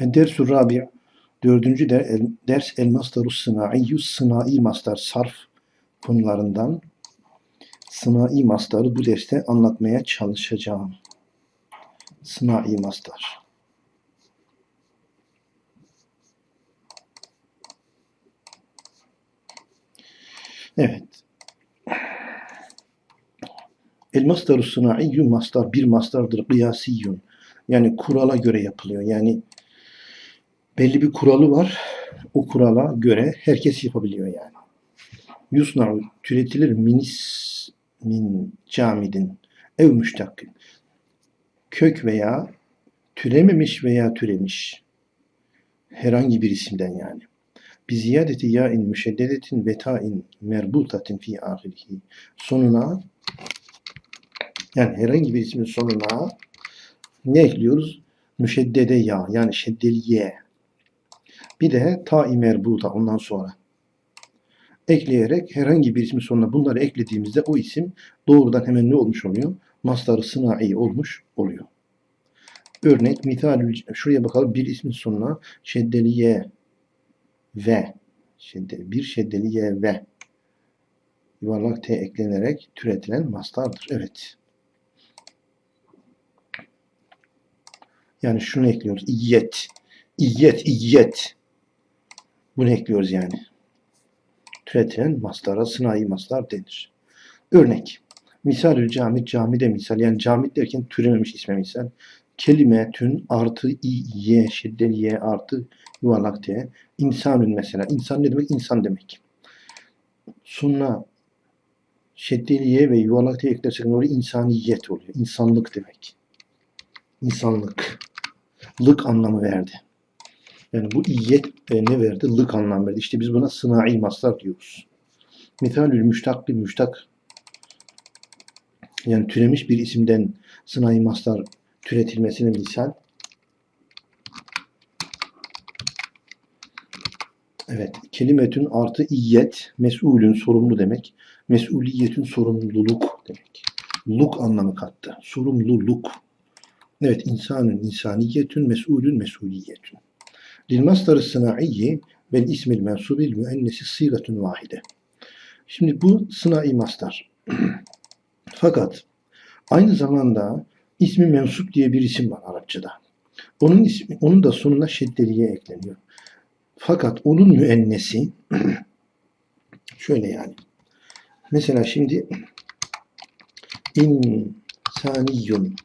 Dersu Rabi dördüncü de el, ders el masdaru sınaiyyü sınai mastar sarf konularından sınai mastarı bu derste anlatmaya çalışacağım. Sınai mastar. Evet. El masdaru sınaiyyü mastar bir mastardır. Kıyasiyyün. Yani kurala göre yapılıyor. Yani belli bir kuralı var. O kurala göre herkes yapabiliyor yani. Yusna türetilir minis min camidin ev müştakil. Kök veya türememiş veya türemiş. Herhangi bir isimden yani. Bi ziyadeti ya'in müşeddedetin ve ta'in merbutatin fi ahirihi. Sonuna yani herhangi bir ismin sonuna ne ekliyoruz? Müşeddede ya yani şeddeli ye. Bir de ta-i merbuta ondan sonra. Ekleyerek herhangi bir ismin sonuna bunları eklediğimizde o isim doğrudan hemen ne olmuş oluyor? Mastarı sınai olmuş oluyor. Örnek misal şuraya bakalım bir ismin sonuna şeddeli ye ve şeddeli, bir şeddeli ye ve yuvarlak t eklenerek türetilen mastardır. Evet. Yani şunu ekliyoruz. İyyet. İyyet, iyyet. Bunu ekliyoruz yani. Türetilen mastara sınai mastar denir. Örnek. Misalül camit, camide misal. Yani camit derken türememiş isme misal. Kelime, tün, artı, i, y, şeddeli y, artı, yuvarlak t. İnsanün mesela. İnsan ne demek? İnsan demek. Sunna, şeddeli y ve yuvarlak t eklersek oraya insaniyet oluyor. İnsanlık demek. İnsanlık. Lık anlamı verdi. Yani bu iyet e, ne verdi? Lık anlam verdi. İşte biz buna sınai maslar diyoruz. Mithalül müştak bir müştak yani türemiş bir isimden sınai maslar türetilmesine misal. Evet. Kelimetün artı iyet mesulün sorumlu demek. Mesuliyetün sorumluluk demek. Luk anlamı kattı. Sorumluluk. Evet. insanın insaniyetün mesulün mesuliyetün. Lil mastarı sınaiyi vel ismil mensubil müennesi sigatun vahide. Şimdi bu sınai mastar. Fakat aynı zamanda ismi mensup diye bir isim var Arapçada. Onun ismi, onun da sonuna şeddeliye ekleniyor. Fakat onun müennesi şöyle yani. Mesela şimdi insaniyyun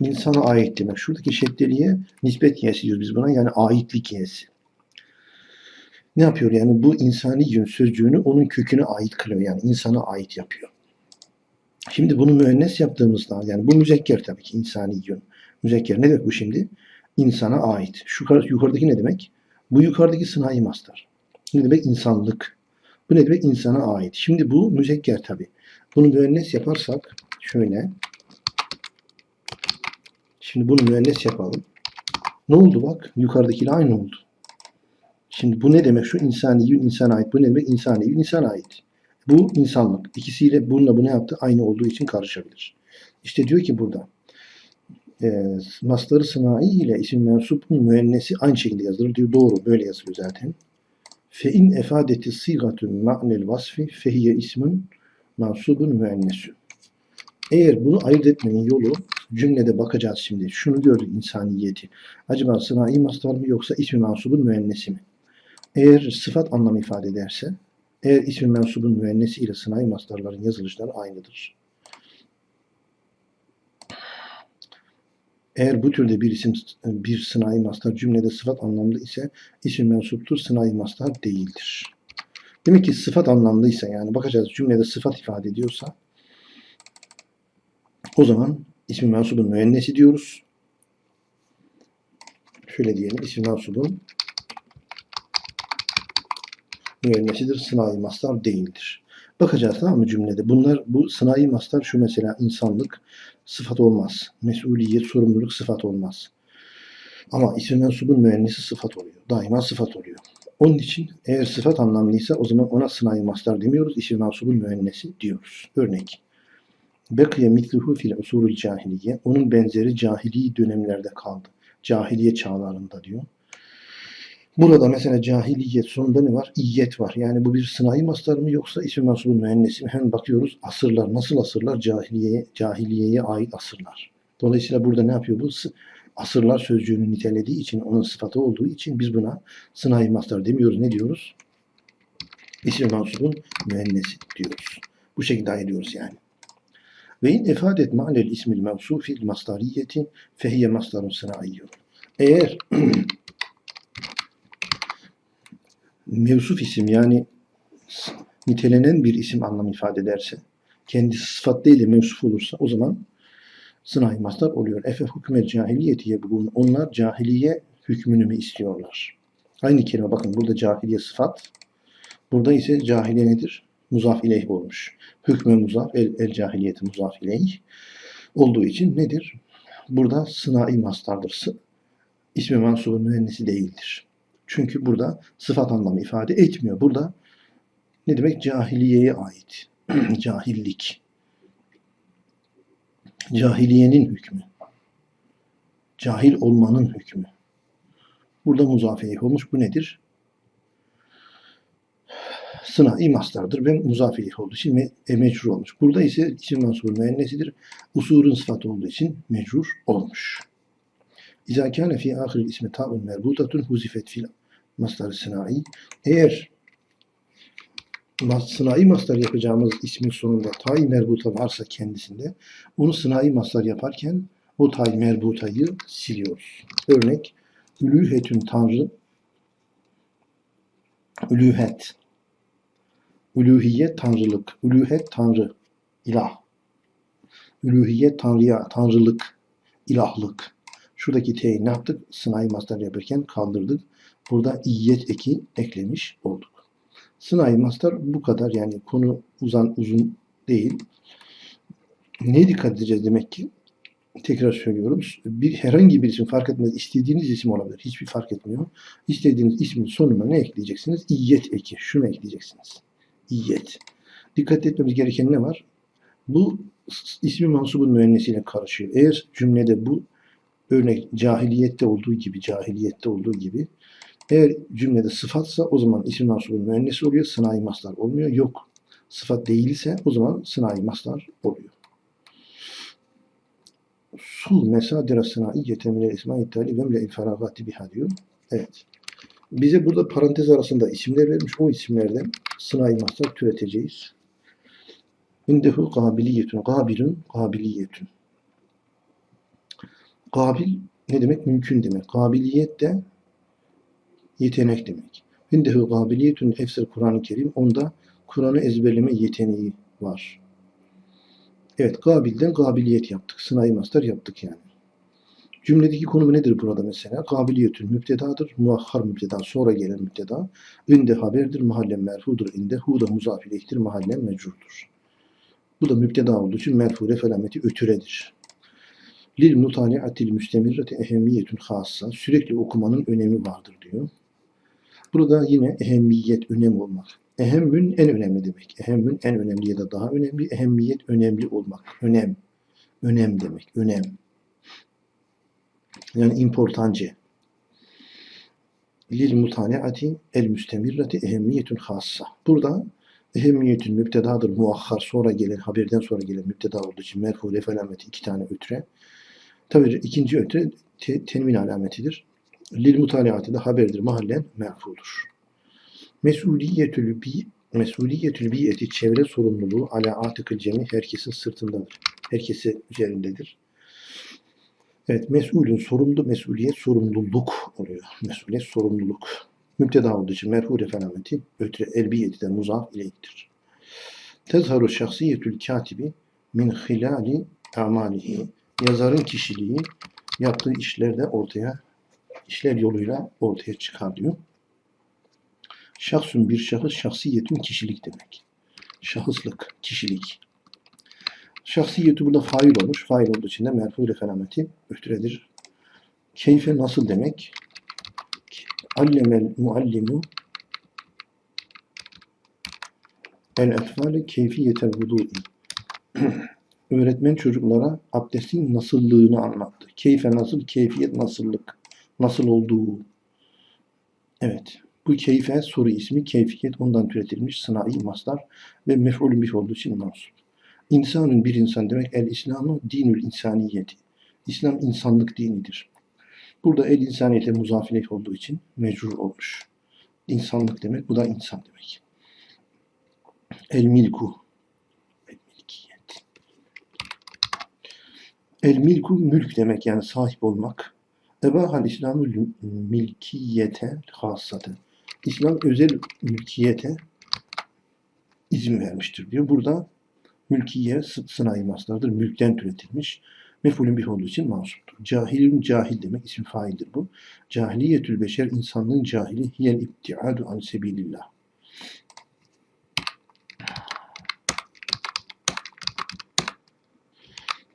insana ait demek. Şuradaki şeddeliye nispet yesi diyoruz biz buna. Yani aitlik yesi. Ne yapıyor yani? Bu insani yön sözcüğünü onun köküne ait kılıyor. Yani insana ait yapıyor. Şimdi bunu müennes yaptığımızda yani bu müzekker tabii ki insani yön. Müzekker ne demek bu şimdi? İnsana ait. Şu yukarıdaki ne demek? Bu yukarıdaki sınai mastar. Ne demek? insanlık. Bu ne demek? insana ait. Şimdi bu müzekker tabii. Bunu müennes yaparsak şöyle Şimdi bunu müennes yapalım. Ne oldu bak? Yukarıdakiyle aynı oldu. Şimdi bu ne demek? Şu insani yün insana ait. Bu ne demek? İnsani yün insana ait. Bu insanlık. İkisiyle bununla bu ne yaptı? Aynı olduğu için karışabilir. İşte diyor ki burada e, masları sınai ile isim mensupun müennesi aynı şekilde yazılır diyor. Doğru. Böyle yazılıyor zaten. Fe in efadeti sigatun ma'nel vasfi fehiye ismin mansubun müennesü. Eğer bunu ayırt etmenin yolu cümlede bakacağız şimdi. Şunu gördük insaniyeti. Acaba sınai mastar mı yoksa ismi mansubun müennesi mi? Eğer sıfat anlamı ifade ederse, eğer ismi mensubun müennesi ile sınai mastarların yazılışları aynıdır. Eğer bu türde bir isim bir sınai mastar cümlede sıfat anlamlı ise isim mensuptur, sınai mastar değildir. Demek ki sıfat anlamlıysa yani bakacağız cümlede sıfat ifade ediyorsa o zaman ismi mensubun müennesi diyoruz. Şöyle diyelim. İsmi mensubun müennesidir. Sınai mastar değildir. Bakacağız tamam mı cümlede? Bunlar bu sınai mastar şu mesela insanlık sıfat olmaz. Mesuliyet, sorumluluk sıfat olmaz. Ama isim mensubun müennesi sıfat oluyor. Daima sıfat oluyor. Onun için eğer sıfat anlamlıysa o zaman ona sınai mastar demiyoruz. İsim mensubun müennesi diyoruz. Örnek. Bekiye mitluhu fil usulül cahiliye. Onun benzeri cahili dönemlerde kaldı. Cahiliye çağlarında diyor. Burada mesela cahiliye sonunda ne var? İyyet var. Yani bu bir sınai mastar mı yoksa isim mansubun müennesi mi? Hemen bakıyoruz asırlar. Nasıl asırlar? Cahiliyeye, cahiliyeye ait asırlar. Dolayısıyla burada ne yapıyor bu? Asırlar sözcüğünü nitelediği için, onun sıfatı olduğu için biz buna sınai mastar demiyoruz. Ne diyoruz? İsim mansubun müennesi diyoruz. Bu şekilde ayırıyoruz yani. Ve in ifadet ma'nel ismil mevsufil mastariyeti fehiye mastarun sınaiyyun. Eğer mevsuf isim yani nitelenen bir isim anlam ifade ederse, kendi sıfat değil de mevsuf olursa o zaman sınai mastar oluyor. Efe hükmel cahiliyetiye bugün onlar cahiliye hükmünü mü istiyorlar? Aynı kelime bakın burada cahiliye sıfat, burada ise cahiliye nedir? Muzaf ileyh olmuş. Hükmü muzaf, el, el cahiliyeti muzaf ileyh olduğu için nedir? Burada sınai mastardır. İsmi mansubun müennesi değildir. Çünkü burada sıfat anlamı ifade etmiyor. Burada ne demek? Cahiliyeye ait. Cahillik. Cahiliyenin hükmü. Cahil olmanın hükmü. Burada muzafiyeh olmuş. Bu nedir? Sınai mastardır ve muzafiyeh olduğu için e, mecrur olmuş. Burada ise isim mansubun müennesidir. Usurun sıfatı olduğu için mecrur olmuş. İzâ kâne fî âhiril ismi ta'un merbutatun huzifet fil mastar sınai. Eğer mas- sınai mastar yapacağımız ismin sonunda tay merbuta varsa kendisinde onu sınai mastar yaparken o tay merbutayı siliyoruz. Örnek ülühetün tanrı ülühet ülühiyet tanrılık ülühet tanrı ilah ülühiyet tanrıya tanrılık ilahlık şuradaki t'yi ne yaptık? Sınai mastar yaparken kaldırdık. Burada iyet eki eklemiş olduk. Sınai mastar bu kadar yani konu uzan uzun değil. Ne dikkat edeceğiz demek ki? Tekrar söylüyorum. Bir, herhangi bir isim fark etmez. İstediğiniz isim olabilir. Hiçbir fark etmiyor. İstediğiniz ismin sonuna ne ekleyeceksiniz? İyyet eki. Şunu ekleyeceksiniz. İyyet. Dikkat etmemiz gereken ne var? Bu ismi mansubun müennesiyle karışıyor. Eğer cümlede bu örnek cahiliyette olduğu gibi, cahiliyette olduğu gibi eğer cümlede sıfatsa o zaman isim mansubun müennesi oluyor, sınai mastar olmuyor. Yok. Sıfat değilse o zaman sınai mastar oluyor. Sul mesadira sınaiyyete minel isma-i tali ve mle'il feragati biha diyor. Evet. Bize burada parantez arasında isimler vermiş. O isimlerden sınai mastar türeteceğiz. İndehu kabiliyetun. Kabilun, kabiliyetun. Kabil ne demek? Mümkün demek. Kabiliyet de yetenek demek. İndehu kabiliyetun efsir Kur'an-ı Kerim. Onda Kur'an'ı ezberleme yeteneği var. Evet, kabilden kabiliyet yaptık. Sınai mastar yaptık yani. Cümledeki konumu nedir burada mesela? Kabiliyetün müptedadır. Muahhar müpteda. Sonra gelen müpteda. Ünde haberdir. Mahallen merfudur. İnde hu da muzaf ileyhtir. Mahallen mecrurdur. Bu da müpteda olduğu için merfu felameti ötüredir. Lil mutaliatil müstemirreti ehemmiyetün hassa. Sürekli okumanın önemi vardır diyor. Burada yine ehemmiyet, önem olmak. Ehemmün en önemli demek. Ehemmün en önemli ya da daha önemli. Ehemmiyet önemli olmak. Önem. Önem demek. Önem. Yani importance. Lil mutaliati el müstemirreti ehemmiyetün hassa. Burada ehemmiyetün müptedadır. Muahhar sonra gelen, haberden sonra gelen müpteda olduğu için merfu felameti iki tane ötre. Tabii ikinci ötre te, tenvin alametidir. Lil mutaliatı da haberdir. Mahallen merfudur. Mesuliyetül bi mesuliyetül biyeti çevre sorumluluğu ala atıkı cemi herkesin sırtındadır. Herkese üzerindedir. Evet, mesulün sorumlu, mesuliyet sorumluluk oluyor. Mesuliyet sorumluluk. Müpteda olduğu için merhu felameti ötre elbiyeti de muzaf ileyhtir. Tezharu şahsiyetül katibi min hilali amalihi. Yazarın kişiliği yaptığı işlerde ortaya işler yoluyla ortaya çıkar diyor. Şahsın bir şahıs şahsiyetün kişilik demek. Şahıslık, kişilik. Şahsiyeti burada fail olmuş. Fail olduğu için de merfu felameti öhtüredir. Keyfe nasıl demek? Allemel muallimu el etfale keyfiyetel vudu'i. öğretmen çocuklara abdestin nasıllığını anlattı. Keyfe nasıl, keyfiyet nasıllık, nasıl olduğu. Evet. Bu keyfe soru ismi, keyfiyet ondan türetilmiş sınai maslar ve mef'ulün bih olduğu için mansup. İnsanın bir insan demek el İslamı dinül insaniyeti. İslam insanlık dinidir. Burada el insaniyete muzafiyet olduğu için mecrur olmuş. İnsanlık demek, bu da insan demek. El milku. El milkiyet. El milku mülk demek yani sahip olmak. Ebahal İslamı milkiyete hassaten. İslam özel mülkiyete izin vermiştir diyor. Burada mülkiye sınai maslardır. Mülkten türetilmiş. Mef'ulün bih olduğu için mansuptur. Cahilün cahil demek isim faildir bu. Cahiliyetül beşer insanlığın cahili hiyel ibtiadu an sebilillah.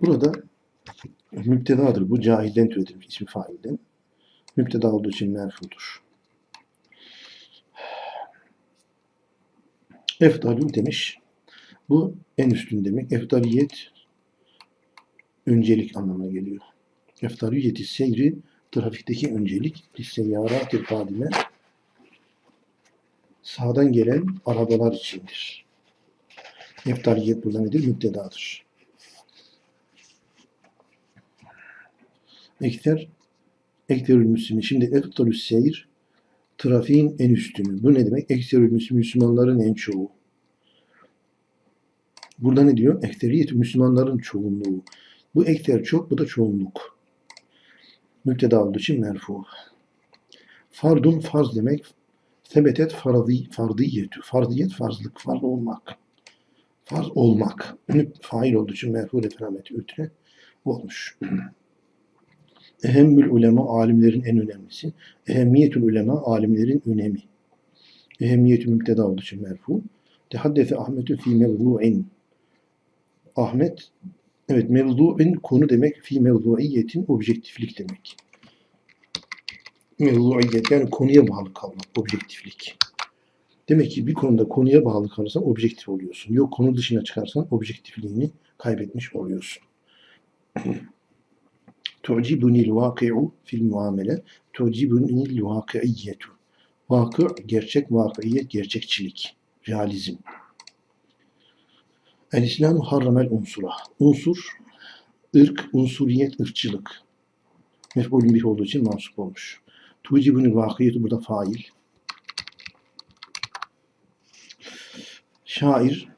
Burada müptedadır. Bu cahilden türetilmiş ismi failden. Müpteda olduğu için merfudur. Efdalün demiş. Bu en üstün demek. Efdaliyet öncelik anlamına geliyor. Efdaliyeti seyri trafikteki öncelik lisseyyaratil kadime sağdan gelen arabalar içindir. Efdaliyet burada nedir? Müptedadır. Ekter Ekterül Müslümin. Şimdi Efdalü Seyir trafiğin en üstünü. Bu ne demek? Ekterül Müslümin Müslümanların en çoğu. Burada ne diyor? Ekteriyet Müslümanların çoğunluğu. Bu ekter çok, bu da çoğunluk. Müpteda olduğu için merfu. Fardun farz demek. Sebetet farzi, fardiyetü. Farziyet farzlık, farz olmak. Farz olmak. Fail olduğu için merfu referameti ötüre olmuş. Ehemmül ulema alimlerin en önemlisi. Ehemmiyetül ulema alimlerin önemi. Ehemmiyetü müpteda olduğu için merfu. Tehaddese Ahmetü fi mevzu'in. Ahmet evet mevzu'in konu demek fi mevzu'iyetin objektiflik demek. Mevzu'iyet yani konuya bağlı kalmak, objektiflik. Demek ki bir konuda konuya bağlı kalırsan objektif oluyorsun. Yok konu dışına çıkarsan objektifliğini kaybetmiş oluyorsun. Tu'cibunil vaki'u fil muamele. Tu'cibunil vaki'iyetu. Vakı, gerçek vakiyet, gerçekçilik, realizm. El İslam harramel unsura. Unsur, ırk, unsuriyet, ırkçılık. Mef'ulün bih olduğu için mansup olmuş. Tu'cibunil vakiyetu burada fail. Şair,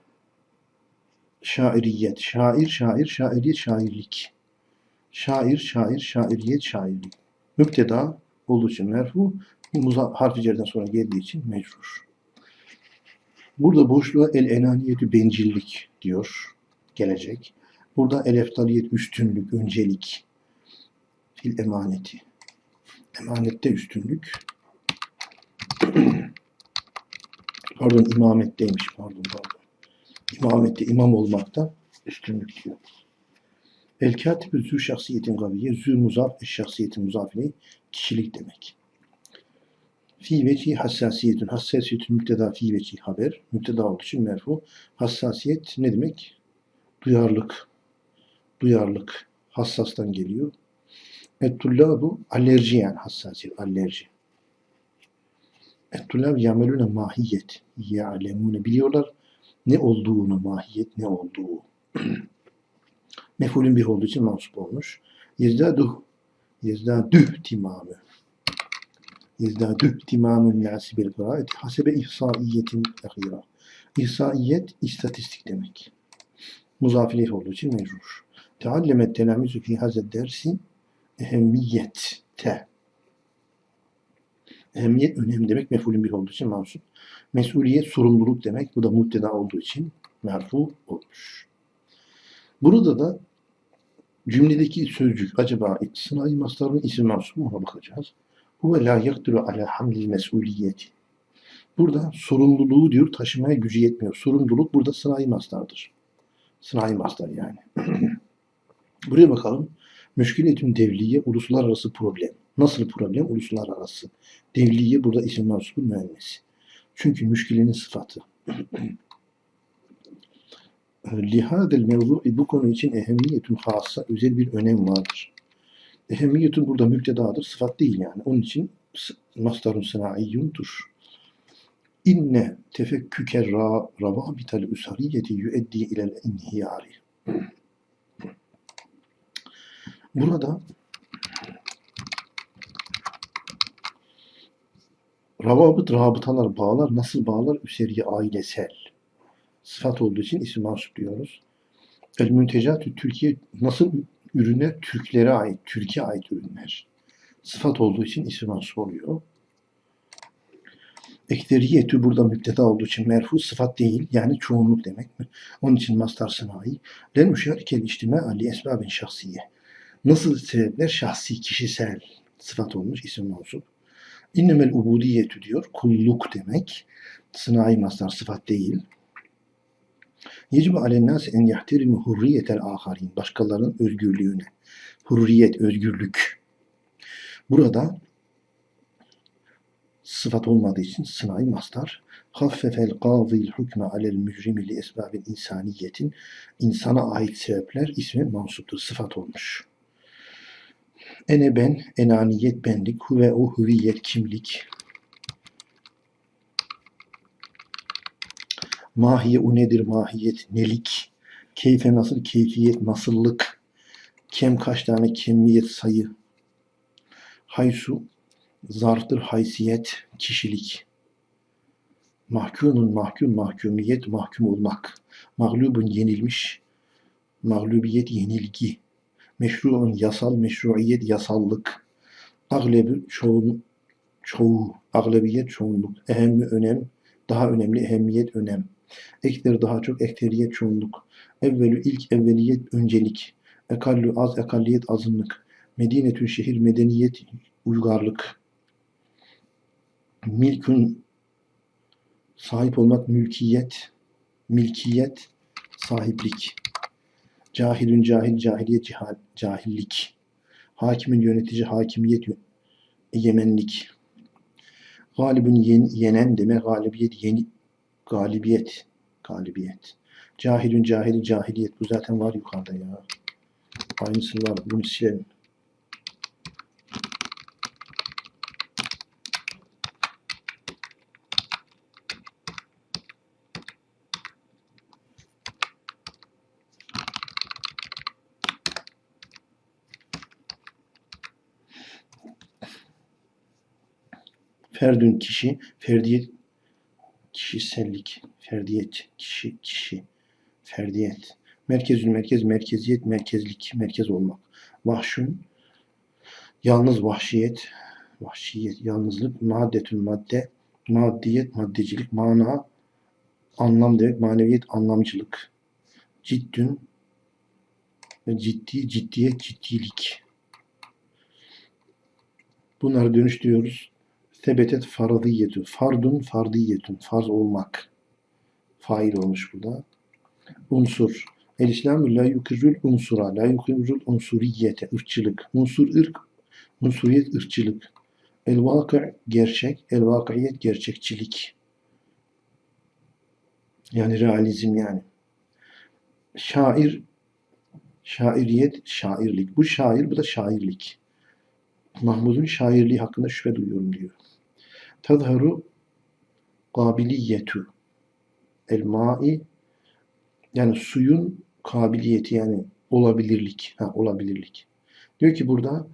şairiyet. Şair, şair, şairiyet, şairlik. Şair, şair, şairiyet, şairlik. Müpteda olduğu için merfu, harfi cerden sonra geldiği için mecrur. Burada boşluğa el enaniyetü bencillik diyor. Gelecek. Burada el eftaliyet üstünlük, öncelik. Fil emaneti. Emanette üstünlük. pardon imametteymiş pardon pardon. İmamette imam olmakta üstünlük diyor. El katibü zü şahsiyetin gaviye, zü muzaf, şahsiyetin muzafine kişilik demek. Fi veci hassasiyetün. Hassasiyetün müpteda fi veci haber. Müpteda olduğu için merfu. Hassasiyet ne demek? Duyarlılık. Duyarlılık. Hassastan geliyor. bu alerji yani hassasiyet. Alerji. Ettullab yamelune mahiyet. Ya'lemune. Biliyorlar ne olduğunu, mahiyet ne olduğu. Mefulün bir olduğu için mansup olmuş. Yezdaduh. Yezdadüh timamı. Yezdadüh timamın nasi bil kıraati hasebe ihsaiyetin ehira. İhsaiyet istatistik demek. Muzafilih olduğu için mecrur. Teallemet telamizü fi hazed dersi ehemmiyette. Ehemmiyet önem demek mefulün bir olduğu için mansup. Mesuliyet sorumluluk demek. Bu da muhteda olduğu için merfu olmuş. Burada da cümledeki sözcük acaba sınai mastar mı isim mansup mu bakacağız. Huve la yakdiru ala hamlil mesuliyeti. Burada sorumluluğu diyor taşımaya gücü yetmiyor. Sorumluluk burada sınai mastardır. Sınai mastar yani. Buraya bakalım. Müşkiletün devliye uluslararası problem. Nasıl problem? Uluslararası. Devliye burada isim mansubu müennesi. Çünkü müşkilenin sıfatı. lihadel mevzu'i bu konu için ehemmiyetun hassa özel bir önem vardır. Ehemmiyetun burada müptedadır, sıfat değil yani. Onun için mastarun sınaiyyundur. İnne tefekküke ra, ravabitel usariyeti yüeddi ilel inhiyari. Burada ravabıt, rabıtalar, bağlar, nasıl bağlar? Üseriye ailesel. Sıfat olduğu için isim mansup diyoruz. El müntecatü Türkiye nasıl ürünler? Türklere ait, Türkiye ait ürünler. Sıfat olduğu için isim mansup oluyor. Ekteriyetü burada müpteda olduğu için merfu sıfat değil yani çoğunluk demek mi? Onun için mastar sınai. Len müşarikel içtima ali esbabin şahsiye. Nasıl sebepler? Şahsi, kişisel sıfat olmuş isim mansup. İnnemel ubudiyetü diyor. Kulluk demek. Sınai mastar sıfat değil. Yecib alennâs en yahtirimu hurriyetel âharin. Başkalarının özgürlüğüne. Hurriyet, özgürlük. Burada sıfat olmadığı için sınai mastar. Haffefel qâzîl hükme alel mücrimi li esbâbil insaniyetin. insana ait sebepler ismi mansuptur. Sıfat olmuş. Ene ben, enaniyet benlik, huve o hüviyet kimlik. Mahiye o nedir mahiyet nelik. Keyfe nasıl keyfiyet nasıllık. Kem kaç tane kemiyet sayı. Haysu zarftır haysiyet kişilik. Mahkumun mahkum mahkumiyet mahkum olmak. Mağlubun yenilmiş. Mağlubiyet yenilgi. Meşruun yasal meşruiyet yasallık. Aglebi çoğun çoğu. Aglebiyet çoğunluk. Ehemmi önem. Daha önemli ehemmiyet önem. Ekler daha çok ekteriyet çoğunluk. Evvelü ilk evveliyet öncelik. Ekallü az ekalliyet azınlık. Medinetü şehir medeniyet uygarlık. Milkün sahip olmak mülkiyet. Milkiyet sahiplik. Cahilün cahil cahiliyet cihal, cahillik. Hakimin yönetici hakimiyet egemenlik. Galibün yen, yenen deme galibiyet yeni galibiyet galibiyet. Cahilün cahili cahiliyet bu zaten var yukarıda ya. Aynısı var bunu silelim. Ferdün kişi, ferdiyet kişisellik, ferdiyet, kişi, kişi, ferdiyet. Merkezül merkez, merkeziyet, merkezlik, merkez olmak. Vahşun, yalnız vahşiyet, vahşiyet, yalnızlık, maddetün madde, maddiyet, maddecilik, mana, anlam demek, maneviyet, anlamcılık. Ciddün, ciddi, ciddiyet, ciddilik. Bunları dönüştürüyoruz. Tebetet faradiyetü. Fardun fardiyetün. Farz olmak. Fail olmuş burada. Unsur. El İslam la yukirrül unsura. La yukirrül unsuriyete. ırkçılık. Unsur ırk. Unsuriyet ırkçılık. El vakı gerçek. El vakiyet gerçekçilik. Yani realizm yani. Şair şairiyet şairlik. Bu şair bu da şairlik. Mahmud'un şairliği hakkında şüphe duyuyorum diyor. Tazharu kabiliyetu el ma'i yani suyun kabiliyeti yani olabilirlik. Ha, olabilirlik. Diyor ki burada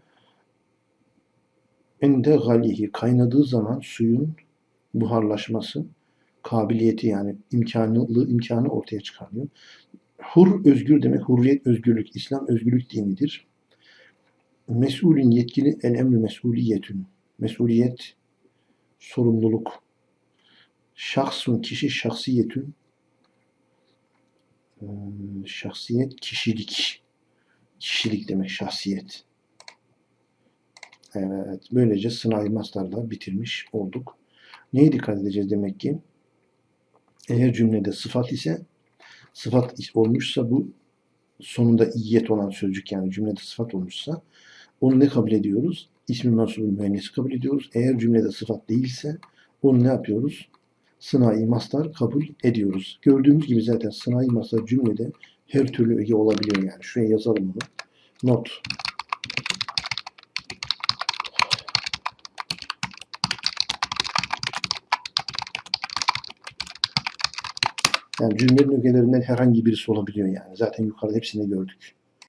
ende galihi kaynadığı zaman suyun buharlaşması kabiliyeti yani imkanı imkanı ortaya çıkarıyor. Hur özgür demek hurriyet özgürlük. İslam özgürlük dinidir. Mesulün yetkili el emri mesuliyetün. Mesuliyet sorumluluk. Şahsun kişi şahsiyetün Ee, şahsiyet kişilik. Kişilik demek şahsiyet. Evet. Böylece sınai mastarla bitirmiş olduk. Neye dikkat edeceğiz demek ki? Eğer cümlede sıfat ise sıfat olmuşsa bu sonunda iyiyet olan sözcük yani cümlede sıfat olmuşsa onu ne kabul ediyoruz? İsmi mansubun müennesi kabul ediyoruz. Eğer cümlede sıfat değilse onu ne yapıyoruz? sınai mastar kabul ediyoruz. Gördüğümüz gibi zaten sınai mastar cümlede her türlü öge olabiliyor yani. Şuraya yazalım bunu. Not. Yani cümlenin ögelerinden herhangi birisi olabiliyor yani. Zaten yukarıda hepsini gördük.